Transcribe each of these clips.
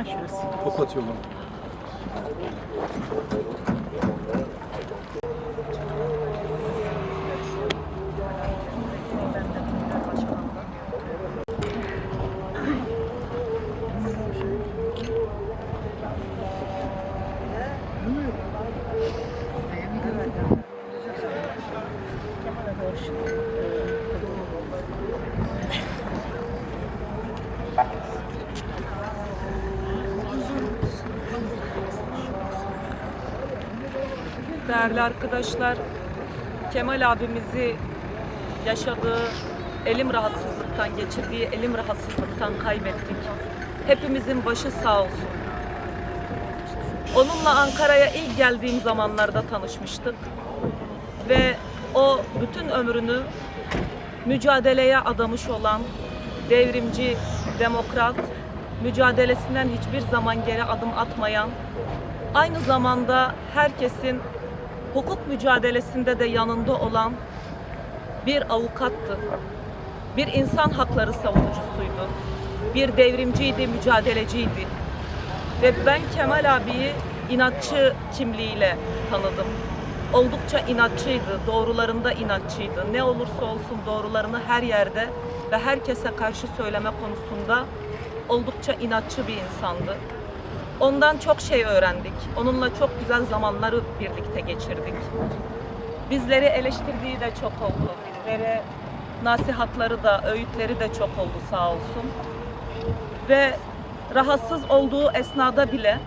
Ha şurası. Tokat yolu. Değerli arkadaşlar, Kemal abimizi yaşadığı elim rahatsızlıktan, geçirdiği elim rahatsızlıktan kaybettik. Hepimizin başı sağ olsun. Onunla Ankara'ya ilk geldiğim zamanlarda tanışmıştık. Ve o bütün ömrünü mücadeleye adamış olan devrimci, demokrat, mücadelesinden hiçbir zaman geri adım atmayan, aynı zamanda herkesin hukuk mücadelesinde de yanında olan bir avukattı. Bir insan hakları savunucusuydu. Bir devrimciydi, mücadeleciydi. Ve ben Kemal abiyi inatçı kimliğiyle tanıdım. Oldukça inatçıydı, doğrularında inatçıydı. Ne olursa olsun doğrularını her yerde ve herkese karşı söyleme konusunda oldukça inatçı bir insandı. Ondan çok şey öğrendik. Onunla çok güzel zamanları birlikte geçirdik. Bizleri eleştirdiği de çok oldu. Bizlere nasihatları da, öğütleri de çok oldu sağ olsun. Ve rahatsız olduğu esnada bile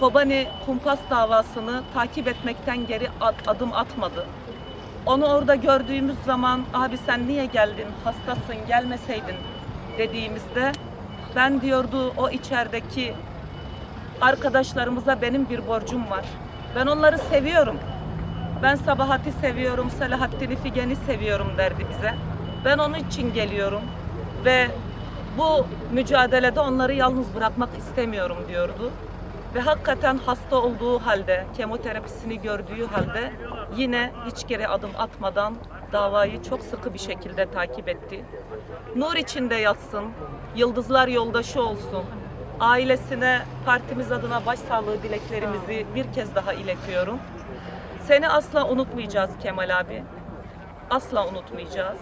Kobani kumpas davasını takip etmekten geri ad- adım atmadı. Onu orada gördüğümüz zaman abi sen niye geldin, hastasın, gelmeseydin dediğimizde ben diyordu o içerideki arkadaşlarımıza benim bir borcum var. Ben onları seviyorum. Ben Sabahat'i seviyorum, Selahattin'i Figen'i seviyorum derdi bize. Ben onun için geliyorum ve bu mücadelede onları yalnız bırakmak istemiyorum diyordu. Ve hakikaten hasta olduğu halde, kemoterapisini gördüğü halde yine hiç geri adım atmadan davayı çok sıkı bir şekilde takip etti. Nur içinde yatsın, yıldızlar yoldaşı olsun. Ailesine partimiz adına başsağlığı dileklerimizi bir kez daha iletiyorum. Seni asla unutmayacağız Kemal abi. Asla unutmayacağız.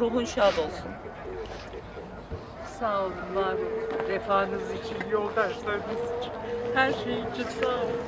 Ruhun şad olsun. Sağ olun, var olun. Vefanız için, yoldaşlarınız için, her şey için sağ olun.